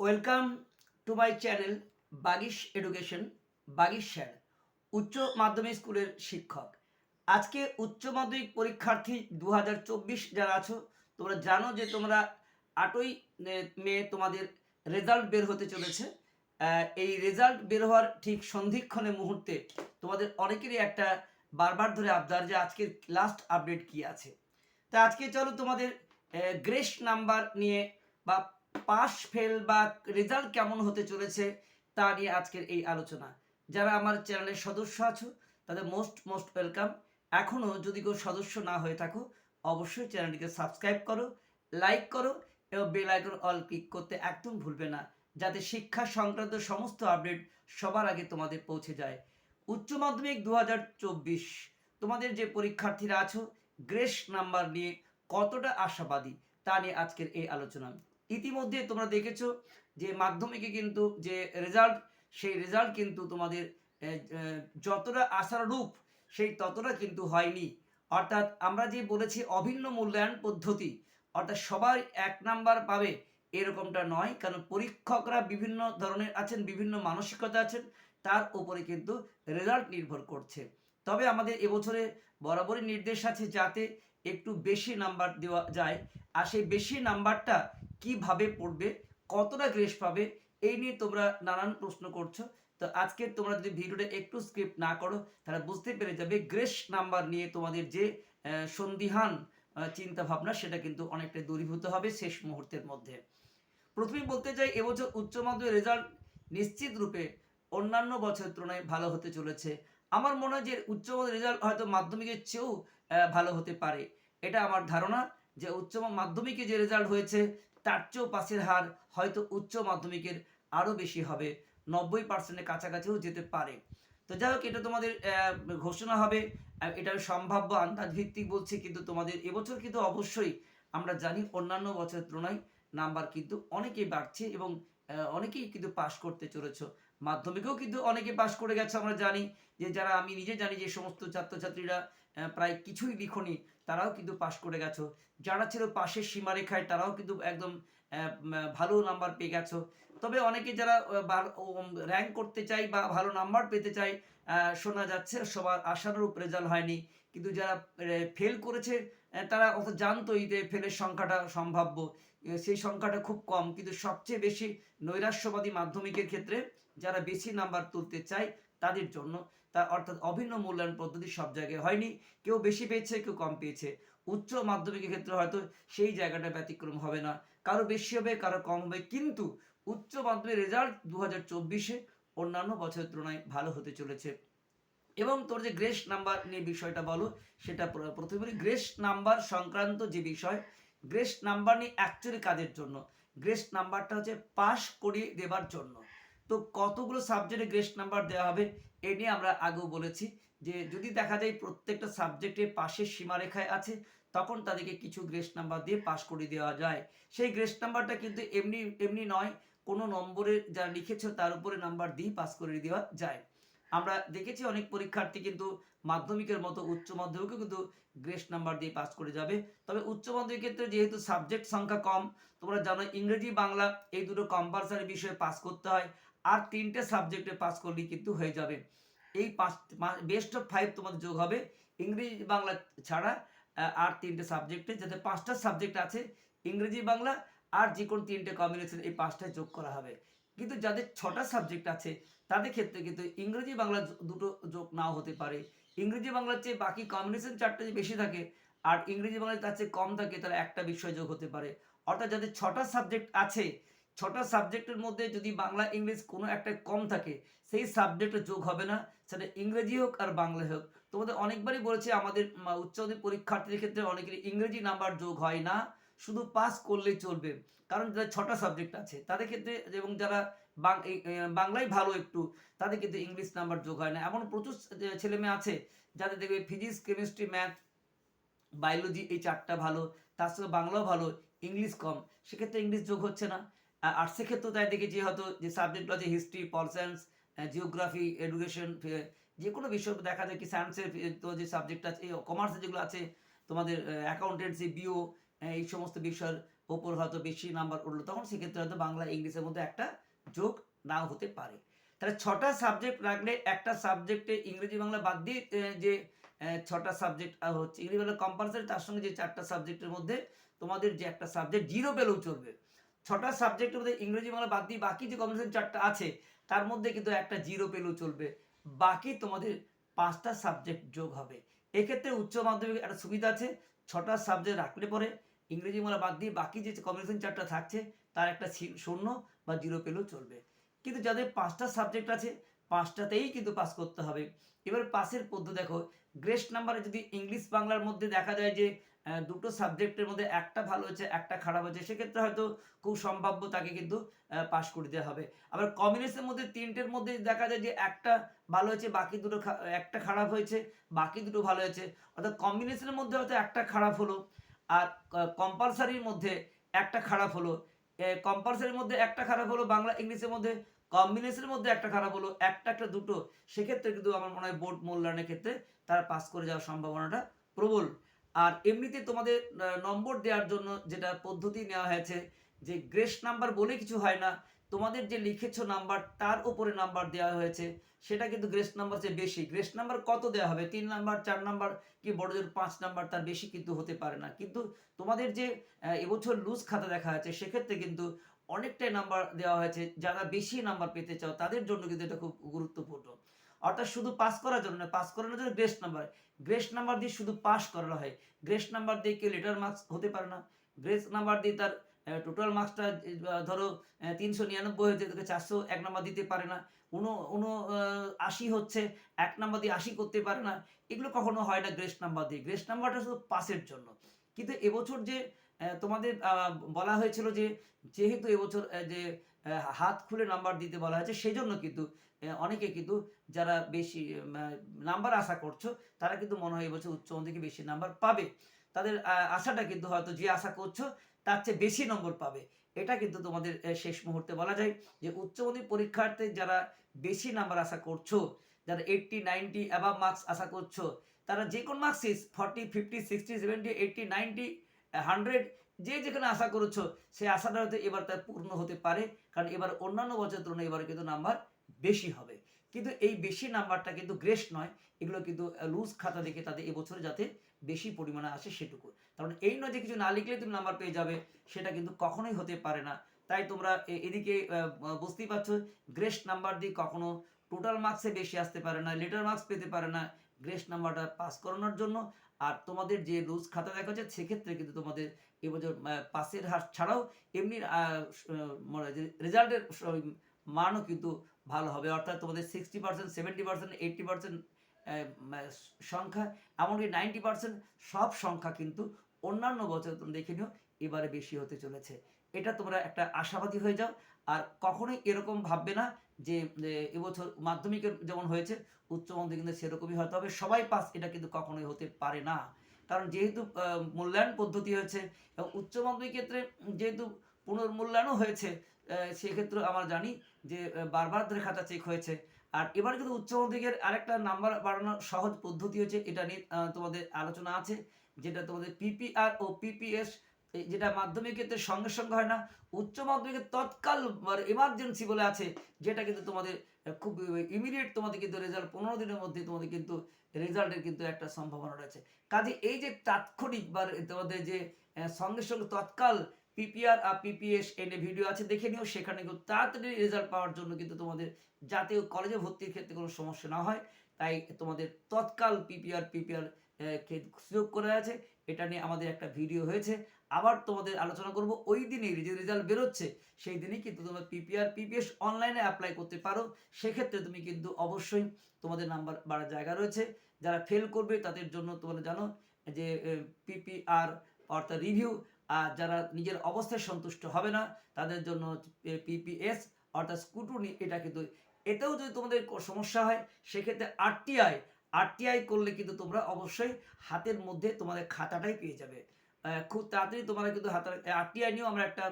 Welcome to my channel Bagish education Bagish sir উচ্চ মাধ্যমিক স্কুলের শিক্ষক। আজকে উচ্চ মাধ্যমিক পরীক্ষার্থী দু হাজার চব্বিশ যারা আছো, তোমরা জানো যে তোমরা আটই মে তোমাদের রেজাল্ট বের হতে চলেছে। এই রেজাল্ট বের হওয়ার ঠিক সন্ধিক্ষণে মুহূর্তে তোমাদের অনেকেরই একটা বারবার ধরে আবদার যে আজকের লাস্ট আপডেট কি আছে। তা আজকে চলো তোমাদের গ্রেস নাম্বার নিয়ে বা পাস ফেল বা রেজাল্ট কেমন হতে চলেছে তা নিয়ে আজকের এই আলোচনা। যারা আমার চ্যানেলের সদস্য আছো, তাদের মোস্ট মোস্ট ওয়েলকাম। এখনও যদি কেউ সদস্য না হয়ে থাকো, অবশ্যই চ্যানেলটিকে সাবস্ক্রাইব করো, লাইক করো এবং বেল আইকন অল ক্লিক করতে একদম ভুলবে না, যাতে শিক্ষা সংক্রান্ত সমস্ত আপডেট সবার আগে তোমাদের পৌঁছে যায়। উচ্চ মাধ্যমিক দু হাজার চব্বিশ, তোমাদের যে পরীক্ষার্থীরা আছো, গ্রেস নাম্বার নিয়ে কতটা আশাবাদী তা নিয়ে আজকের এই আলোচনা। ইতিমধ্যে তোমরা দেখেছ যে মাধ্যমিকে কিন্তু যে রেজাল্ট সেই রেজাল্ট কিন্তু তোমাদের যতটা আশারূপ সেই ততটা কিন্তু হয়নি। অর্থাৎ আমরা যে বলেছি অভিন্ন মূল্যায়ন পদ্ধতি, অর্থাৎ সবাই এক নাম্বার পাবে, এরকমটা নয়। কারণ পরীক্ষকরা বিভিন্ন ধরনের আছেন, বিভিন্ন মানসিকতা আছেন, তার উপরে কিন্তু রেজাল্ট নির্ভর করছে। তবে আমাদের এবছরে বরাবরই নির্দেশ আছে যাতে একটু বেশি নাম্বার দেওয়া যায়। আর সেই বেশি নাম্বারটা কীভাবে পড়বে, কতটা গ্রেস পাবে, এই নিয়ে তোমরা নানান প্রশ্ন করছ। তো আজকে তোমরা যদি ভিডিওটা একটু স্ক্রিপ্ট না করো, তাহলে বুঝতে পেরে যাবে গ্রেস নাম্বার নিয়ে তোমাদের যে সন্দিহান চিন্তা ভাবনা সেটা কিন্তু অনেকটা দূরীভূত হবে শেষ মুহূর্তের মধ্যে। প্রথমেই বলতে চাই, এবছর উচ্চ মাধ্যমিক রেজাল্ট নিশ্চিত রূপে অন্যান্য বছরের তুলনায় ভালো হতে চলেছে। আমার মনে হয় যে উচ্চ মাধ্যমিক রেজাল্ট হয়তো মাধ্যমিকের চেয়েও ভালো হতে পারে। এটা আমার ধারণা যে উচ্চ মাধ্যমিকে যে রেজাল্ট হয়েছে তার চেয়েও পাশের হার হয়তো উচ্চ মাধ্যমিকের আরও বেশি হবে। নব্বই পার্সেন্টের কাছাকাছিও যেতে পারে। তো যাই হোক, এটা তোমাদের ঘোষণা হবে। এটা সম্ভাব্য আন্দাজ ভিত্তিক বলছি, কিন্তু তোমাদের এবছর কিন্তু অবশ্যই আমরা জানি অন্যান্য বছরের তুলনায় নাম্বার কিন্তু অনেকেই বাড়ছে এবং অনেকেই কিন্তু পাশ করতে চলেছ। মাধ্যমিকেও কিন্তু অনেকে পাশ করে গেছে, আমরা জানি যে যারা, আমি নিজে জানি যে সমস্ত ছাত্রছাত্রীরা প্রায় কিছুই লিখনি, তারাও কিন্তু পাশ করে গেছো। যারা ছিল পাশের সীমারেখায়, তারাও কিন্তু একদম ভালো নাম্বার পেয়ে গেছো। তবে অনেকে যারা র্যাঙ্ক করতে চাই বা ভালো নাম্বার পেতে চাই শোনা যাচ্ছে, সবার আশানুরূপ রেজাল্ট হয়নি। কিন্তু যারা ফেল করেছে তারা অত জানতোই যে ফেলের সংখ্যাটা সম্ভাব্য। সেই সংখ্যাটা খুব কম। কিন্তু সবচেয়ে বেশি নৈরাশ্যবাদী মাধ্যমিকের ক্ষেত্রে যারা বেশি নাম্বার তুলতে চায় তাদের জন্য তা অর্থাৎ অভিন্ন মূল্যায়ন পদ্ধতি সব জায়গায় হয়নি। কেউ বেশি পেয়েছে, কেউ কম পেয়েছে। উচ্চ মাধ্যমিকের ক্ষেত্রে হয়তো সেই জায়গাটা ব্যতিক্রম হবে না। কারও বেশি হবে, কারও কম হবে, কিন্তু উচ্চ মাধ্যমিক রেজাল্ট দু হাজার চব্বিশে অন্যান্য বছরের তুলনায় ভালো হতে চলেছে। এবং তোর যে গ্রেস নাম্বার নিয়ে বিষয়টা বলো, সেটা প্রথমে বলি, গ্রেস নাম্বার সংক্রান্ত যে বিষয়, গ্রেস নাম্বার নিয়ে অ্যাকচুয়ালি কাজের জন্য। গ্রেস নাম্বারটা হচ্ছে পাস করিয়ে দেবার জন্য। তো কতগুলো সাবজেক্টে গ্রেস নাম্বার দেওয়া হবে, এ নিয়ে আমরা আগেও বলেছি যে যদি দেখা যায় প্রত্যেকটা সাবজেক্টে পাশের সীমারেখায় আছে, তখন তাদেরকে কিছু গ্রেস নাম্বার দিয়ে পাস করিয়ে দেওয়া যায়। সেই গ্রেস নাম্বারটা কিন্তু এমনি এমনি নয়, কোনো নম্বরে যারা লিখেছে তার উপরে নাম্বার দিয়ে পাস করে দেওয়া যায়। আমরা দেখেছি অনেক পরীক্ষার্থী কিন্তু মাধ্যমিকের মতো উচ্চ মাধ্যমিকেও কিন্তু গ্রেস নাম্বার দিয়ে পাস করে যাবে। তবে উচ্চ মাধ্যমিক ক্ষেত্রে যেহেতু সাবজেক্ট সংখ্যা কম, তোমরা জানো ইংরেজি, বাংলা এই দুটো কম্পালসারি বিষয়ে পাস করতে হয়। আর তিনটে সাবজেক্টে পাস করলেই কিন্তু হয়ে যাবে। এই পাঁচ বেস্ট অফ ফাইভ তোমাদের যোগ হবে। ইংরেজি বাংলা ছাড়া আর তিনটে সাবজেক্টে যাতে পাঁচটা সাবজেক্ট আছে, ইংরেজি বাংলা আর যে কোনো তিনটে কম্বিনেশন এই পাঁচটায় যোগ করা হবে। কিন্তু যাদের ছটা সাবজেক্ট আছে, তাদের ক্ষেত্রে কিন্তু ইংরেজি বাংলা দুটো যোগ নাও হতে পারে। ইংরেজি বাংলার চেয়ে বাকি কম্বিনেশন চারটে যে বেশি থাকে, আর ইংরেজি বাংলায় তার চেয়ে কম থাকে, তাহলে একটা বিষয় যোগ হতে পারে। অর্থাৎ যাদের ছটা সাবজেক্ট আছে ছটা সাবজেক্টের মধ্যে যদি বাংলা ইংলিশ কোনো একটা কম থাকে সেই সাবজেক্টে যোগ হবে না। সেটা ইংরেজি হোক আর বাংলা হোক। তোমাদের অনেকবারই বলেছে আমাদের উচ্চ মাধ্যমিক পরীক্ষার্থীদের ক্ষেত্রে অনেকের ইংরেজি নাম্বার যোগ হয় না। শুধু পাস করলেই চলবে। কারণ যাদের ছটা সাবজেক্ট আছে তাদের ক্ষেত্রে এবং যারা বাং- এই, আহ, বাংলায় ভালো একটু তাদের কিন্তু ইংলিশ নাম্বার যোগ হয় না। এমন প্রচুর ছেলে মেয়ে আছে যাদের দেখবে ফিজিক্স কেমিস্ট্রি ম্যাথ বায়োলজি এই চারটা ভালো তার সঙ্গে বাংলাও ভালো ইংলিশ কম। সেক্ষেত্রে ইংলিশ যোগ হচ্ছে না। আর্টসের ক্ষেত্রেও তাই দেখেছি হয়তো যে সাবজেক্টগুলো আছে history pol science geography education যে কোনো বিষয় দেখা যায় কি সায়েন্সের তো যে সাবজেক্ট আছে কমার্সের যেগুলো আছে, তোমাদের অ্যাকাউন্টেন্সি বিও এই সমস্ত বিষয়ের ওপর হয়তো বেশি নাম্বার উঠল, তখন সেক্ষেত্রে হয়তো বাংলা ইংলিশের মধ্যে একটা যোগ নাও হতে পারে। তাহলে ছটা সাবজেক্ট রাখলে একটা সাবজেক্টে ইংরেজি, বাংলা বাদ দিয়ে যে ছটা সাবজেক্ট হচ্ছে ইংরেজি, বাংলা কম্পালসারি তার সঙ্গে যে চারটা সাবজেক্টের মধ্যে তোমাদের যে একটা সাবজেক্ট জিরো পেলেও চলবে। ছটা সাবজেক্টের মধ্যে ইংরেজি, বাংলা বাদ দিয়ে বাকি যে কম্পালসারি চারটা আছে, তার মধ্যে কিন্তু একটা জিরো পেলেও চলবে। বাকি তোমাদের পাঁচটা সাবজেক্ট যোগ হবে। এক্ষেত্রে উচ্চ মাধ্যমিক একটা সুবিধা আছে, ছটা সাবজেক্ট রাখলে পরে ইংরেজি, বাংলা বাদ দিয়ে বাকি যে কম্বিনেশন চারটা থাকছে, তার একটা শূন্য বা জিরো পেলেও চলবে। কিন্তু যাদের পাঁচটা সাবজেক্ট আছে, পাঁচটাতেই কিন্তু পাস করতে হবে। এবার পাসের পদ্ধতি দেখো গ্রেস নাম্বারে যদি ইংলিশ, বাংলার মধ্যে দেখা যায় যে দুটো সাবজেক্টের মধ্যে একটা ভালো হচ্ছে একটা খারাপ হচ্ছে সেক্ষেত্রে হয়তো খুব সম্ভাব্য তাকে কিন্তু পাশ করে দেওয়া হবে। আবার কম্বিনেশনের মধ্যে, তিনটের মধ্যে দেখা যায় যে একটা ভালো হয়েছে, বাকি দুটো একটা খারাপ হয়েছে, বাকি দুটো ভালো হয়েছে। অর্থাৎ কম্বিনেশনের মধ্যে হয়তো একটা খারাপ হলো, আর কম্পালসারির মধ্যে একটা খারাপ হলো। কম্পালসারির মধ্যে একটা খারাপ হলো, বাংলা ইংলিশের মধ্যে কম্বিনেশনের মধ্যে একটা খারাপ হলো, একটা একটা, দুটো। সেক্ষেত্রে কিন্তু আমার মনে হয় বোর্ড মূল্যায়নের ক্ষেত্রে তারা পাস করে যাওয়ার সম্ভাবনাটা প্রবল। আর এমনিতে তোমাদের নম্বর দেওয়ার জন্য যেটা পদ্ধতি নেওয়া হয়েছে, যে গ্রেস নাম্বার বলে কিছু হয় না, তোমাদের যে লিখেছো নাম্বার, তার উপরে নাম্বার দেওয়া হয়েছে, সেটা কিন্তু গ্রেস নাম্বার চেয়ে বেশি। গ্রেস নাম্বার কত দেওয়া হবে? তিন নাম্বার, চার নাম্বার কি বড় জোর পাঁচ নাম্বার, তার বেশি কিন্তু হতে পারে না। কিন্তু তোমাদের যে এবছর লুজ খাতা দেখা যাচ্ছে, সেক্ষেত্রে কিন্তু অনেকটাই নাম্বার দেওয়া হয়েছে, যারা বেশি নাম্বার পেতে চাও, তাদের জন্য কিন্তু এটা খুব গুরুত্বপূর্ণ। অর্থাৎ শুধু পাস করার জন্য নয় পাস করানোর জন্য গ্রেস নাম্বার গ্রেস নাম্বার দিয়ে শুধু পাস করানো হয়। গ্রেস নাম্বার দিয়ে কেউ লেটার মার্কস হতে পারে না। গ্রেস নাম্বার দিয়ে তার টোটাল মার্কসটা ধরো তিনশো নিরানব্বই হয়েছে তোকে চারশো এক নাম্বার দিতে পারে না। উনো উনো আশি হচ্ছে, এক নাম্বার দিয়ে আশি করতে পারে না। এগুলো কখনো হয় না গ্রেস নাম্বার দিয়ে। গ্রেস নাম্বারটা শুধু পাসের জন্য। কিন্তু এবছর যে তোমাদের বলা হয়েছিল যে, যেহেতু এবছর যে হাত খুলে নাম্বার দিতে বলা হয়েছে সেই জন্য কিন্তু অনেকে কিন্তু যারা বেশি নাম্বার আশা করছ, তারা কিন্তু মনে হয় এবছর উচ্চ থেকে বেশি নাম্বার পাবে। তাদের আশাটা কিন্তু হয়তো যে আশা করছ, তার চেয়ে বেশি নম্বর পাবে। এটা কিন্তু তোমাদের শেষ মুহূর্তে বলা যায় যে উচ্চমাধ্যমিক পরীক্ষার্থী যারা বেশি নাম্বার আশা করছ, যারা এইটটি নাইনটি অ্যাবাভ মার্কস আশা করছ, তারা যে কোন মার্কসিস forty fifty sixty seventy eighty ninety hundred যে যেখানে আশা করেছ, সেই আশাটা হয়তো এবার তার পূর্ণ হতে পারে, কারণ এবার অন্যান্য বছরের তুলনায় এবার কিন্তু নাম্বার বেশি হবে। কিন্তু এই বেশি নাম্বারটা কিন্তু গ্রেস নয়, এগুলো কিন্তু লুজ খাতা দেখে তাদের এবছরে যাতে বেশি পরিমাণে আসে সেটুকু। কারণ এই নয় যে কিছু না লিখলে তুমি নাম্বার পেয়ে যাবে, সেটা কিন্তু কখনোই হতে পারে না। তাই তোমরা এদিকে বুঝতেই পারছ গ্রেস নাম্বার দিয়ে কখনো টোটাল মার্কসে বেশি আসতে পারে না লেটার মার্কস পেতে পারে না। গ্রেস নাম্বারটা পাস করানোর জন্য আর তোমাদের যে রুলস খাতা দেখা যাচ্ছে সেক্ষেত্রে কিন্তু তোমাদের এবছর পাসের হার ছাড়াও এমনি রেজাল্টের মানও কিন্তু ভালো হবে। অর্থাৎ তোমাদের sixty percent seventy percent eighty percent সংখ্যা, এমনকি নাইনটি পার্সেন্ট সব সংখ্যা কিন্তু অন্যান্য বছর তুমি দেখে নিও, এবারে বেশি হতে চলেছে। এটা তোমরা একটা আশাবাদী হয়ে যাও। আর কখনোই এরকম ভাববে না যে এবছর মাধ্যমিকের যেমন হয়েছে, উচ্চ মাধ্যমিক কিন্তু সেরকমই হতে হবে সবাই পাস এটা কিন্তু কখনোই হতে পারে না। কারণ যেহেতু মূল্যায়ন পদ্ধতি হয়েছে এবং উচ্চ মাধ্যমিক ক্ষেত্রে যেহেতু পুনর্মূল্যায়নও হয়েছে সেক্ষেত্রে আমরা জানি যে বারবার ধরে খাতা চেক হয়েছে। আর এবার কিন্তু উচ্চ মাধ্যমিকের আরেকটা নাম্বার বাড়ানোর সহজ পদ্ধতি হচ্ছে, এটা নিয়ে তোমাদের আলোচনা আছে, যেটা তোমাদের পিপিআর ও পিপিএস যেটা মাধ্যমিক ক্ষেত্রে সঙ্গে সঙ্গে হয় না, উচ্চ মাধ্যমিকের তৎকাল এমার্জেন্সি বলে আছে, যেটা কিন্তু তোমাদের খুব ইমিডিয়েট তোমাদের কিন্তু রেজাল্ট পনেরো দিনের মধ্যে তোমাদের কিন্তু রেজাল্টের কিন্তু একটা সম্ভাবনা রয়েছে। কাজে এই যে তাৎক্ষণিক বা তোমাদের যে সঙ্গে সঙ্গে তৎকাল পিপিআর আর পিপিএস এনে ভিডিও আছে, দেখে নিও, সেখানে কিন্তু তাড়াতাড়ি রেজাল্ট পাওয়ার জন্য কিন্তু তোমাদের জাতীয় কলেজে ভর্তির ক্ষেত্রে কোনো সমস্যা না হয়। তাই তোমাদের তৎকাল পিপিআর পিপিআর সুযোগ করে আছে, এটা নিয়ে আমাদের একটা ভিডিও হয়েছে। আবার তোমাদের আলোচনা করব ওই দিনই যে রেজাল্ট বেরোচ্ছে, সেই দিনই কিন্তু তোমরা পিপিআর পিপিএস অনলাইনে অ্যাপ্লাই করতে পারো। সেক্ষেত্রে তুমি কিন্তু অবশ্যই তোমাদের নাম্বার বাড়ার জায়গা রয়েছে। যারা ফেল করবে তাদের জন্য তোমরা জানো যে পিপিআর অর্থাৎ রিভিউ আর যারা নিজের অবস্থায় সন্তুষ্ট হবে না, তাদের জন্য পিপিএস অর্থাৎ স্কুটুনি এটা কিন্তু এতেও যদি তোমাদের সমস্যা হয়, সেক্ষেত্রে আরটিআই আরটিআই করলে কিন্তু তোমরা অবশ্যই হাতের মধ্যে তোমাদের খাতাটাই পেয়ে যাবে। খুব তাড়াতাড়ি তোমরা কিন্তু হাতের আরটিআই নিয়েও আমরা একটা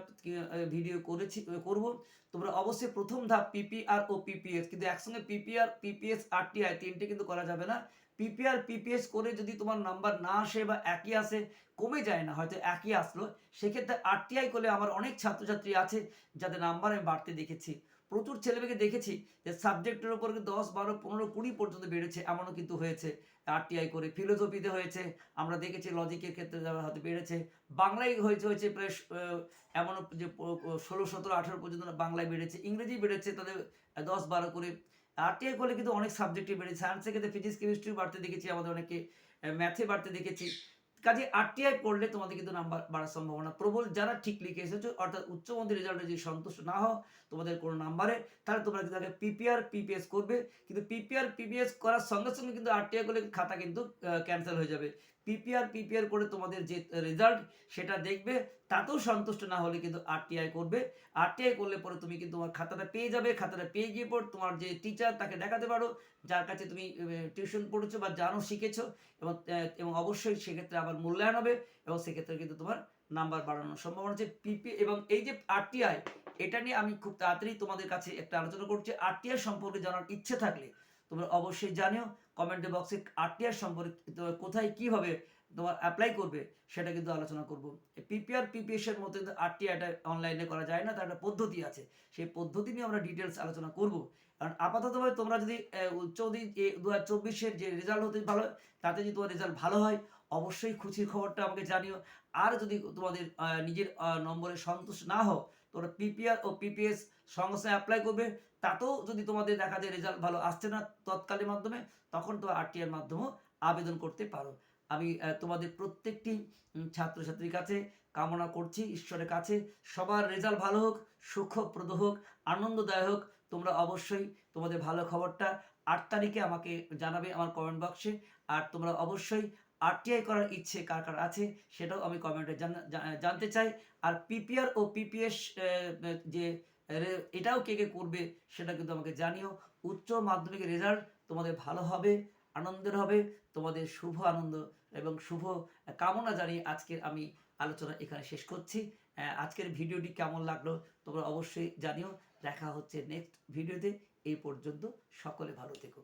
ভিডিও করেছি করব। তোমরা অবশ্যই প্রথম ধাপ পিপিআর ও পিপিএস কিন্তু একসঙ্গে পিপিআর পিপিএস আরটিআই তিনটে কিন্তু করা যাবে না। পিপিআর পিপিএস করে যদি তোমার নাম্বার না আসে বা একই আসে, কমে যায় না, হয়তো একই আসলো, সেক্ষেত্রে আরটিআই করলে আমার অনেক ছাত্রছাত্রী আছে যাদের নাম্বার আমি বাড়তে দেখেছি। প্রচুর ছেলেমেয়েকে দেখেছি যে সাবজেক্টের ওপর দশ, বারো, পনেরো, কুড়ি পর্যন্ত বেড়েছে, এমনও কিন্তু হয়েছে। আরটিআই করে ফিলোসফিতে হয়েছে, আমরা দেখেছি লজিকের ক্ষেত্রে যারা হয়তো বেড়েছে। বাংলায় হয়েছে হয়েছে প্রায় এমনও যে ষোলো, সতেরো, আঠেরো পর্যন্ত বাংলায় বেড়েছে, ইংরেজি বেড়েছে, তাদের দশ, বারো করে। আরটিআই করলে কিন্তু অনেক সাবজেক্টে বেড়েছে সায়েন্সের ক্ষেত্রে ফিজিক্স কেমিস্ট্রি বাড়তে দেখেছি, আমাদের অনেকে ম্যাথে বাড়তে দেখেছি। কাজে আরটিআই পড়লে তোমাদের কিন্তু নাম্বার বাড়ার সম্ভাবনা প্রবল। যারা ঠিক লিখে এসেছ, অর্থাৎ উচ্চ মাধ্যমিক রেজাল্টে যদি সন্তুষ্ট না হও, তোমাদের কোনো নাম্বারে, তাহলে তোমরা কিন্তু আগে পিপিআর পিপিএস করবে। কিন্তু পিপিআর পিপিএস করার সঙ্গে সঙ্গে কিন্তু আরটিআই করলে খাতা কিন্তু ক্যান্সেল হয়ে যাবে। পিপিআর পিপিআর করে তোমাদের যে রেজাল্ট সেটা দেখবে, তাতেও সন্তুষ্ট না হলে কিন্তু আরটিআই করবে। আরটিআই করলে পরে তুমি কিন্তু তোমার খাতাটা পেয়ে যাবে, খাতাটা পেয়ে গিয়ে পর তোমার যে টিচার তাকে দেখাতে পারো, যার কাছে তুমি টিউশন পড়েছো বা জানো, শিখেছো এবং এবং অবশ্যই সেক্ষেত্রে আবার মূল্যায়ন হবে এবং সেক্ষেত্রে কিন্তু তোমার নাম্বার বাড়ানোর সম্ভাবনা আছে। পিপি এবং এই যে আরটিআই এটা নিয়ে আমি খুব তাড়াতাড়ি তোমাদের কাছে একটা আলোচনা করছি। আরটিআই সম্পর্কে জানার ইচ্ছে থাকলে তোমরা অবশ্যই জানিও। কমেন্ট বক্সে আরটিআই সম্পর্কে তোমার কোথায় কীভাবে তোমার অ্যাপ্লাই করবে, সেটা কিন্তু আলোচনা করব। পিপিআর পিপিএস এর মতো কিন্তু আরটিআইটা অনলাইনে করা যায় না, তার একটা পদ্ধতি আছে। সেই পদ্ধতি নিয়ে আমরা ডিটেলস আলোচনা করব। কারণ আপাততভাবে তোমরা যদি উচ্চ দু হাজার চব্বিশের যে রেজাল্ট হতে ভালো তাতে যদি তোমার রেজাল্ট ভালো হয়, অবশ্যই খুশির খবরটা আমাকে জানিও। আর যদি তোমাদের নিজের নম্বরে সন্তুষ্ট না হও তোমরা পিপিআর ও পিপিএস সংস্থায় অ্যাপ্লাই করবে। তাতেও যদি তোমাদের দেখা যায় রেজাল্ট ভালো আসছে না তৎকালীন মাধ্যমে, তখন তো আরটিআর মাধ্যমেও আবেদন করতে পারো। আমি তোমাদের প্রত্যেকটি ছাত্রছাত্রীর কাছে কামনা করছি, ঈশ্বরের কাছে। সবার রেজাল্ট ভালো হোক, সুখপ্রদ হোক, আনন্দদায়ক হোক, তোমরা অবশ্যই তোমাদের ভালো খবরটা আট তারিখে আমাকে জানাবে আমার কমেন্ট বক্সে আর তোমরা অবশ্যই আরটিআই করার ইচ্ছে কার কার আছে সেটাও আমি কমেন্টে জানতে চাই। আর পিপিআর ও পিপিএস যে এটাও কে কে করবে সেটা কিন্তু আমাকে জানিও। উচ্চ মাধ্যমিক রেজাল্ট তোমাদের ভালো হবে, আনন্দের হবে, তোমাদের শুভ আনন্দ এবং শুভ কামনা জানিয়ে আজকের আমি আলোচনা এখানে শেষ করছি। আজকের ভিডিওটি কেমন লাগল তোমরা অবশ্যই জানিও। দেখা হচ্ছে নেক্সট ভিডিওতে। এই পর্যন্ত সকলে ভালো থেকো।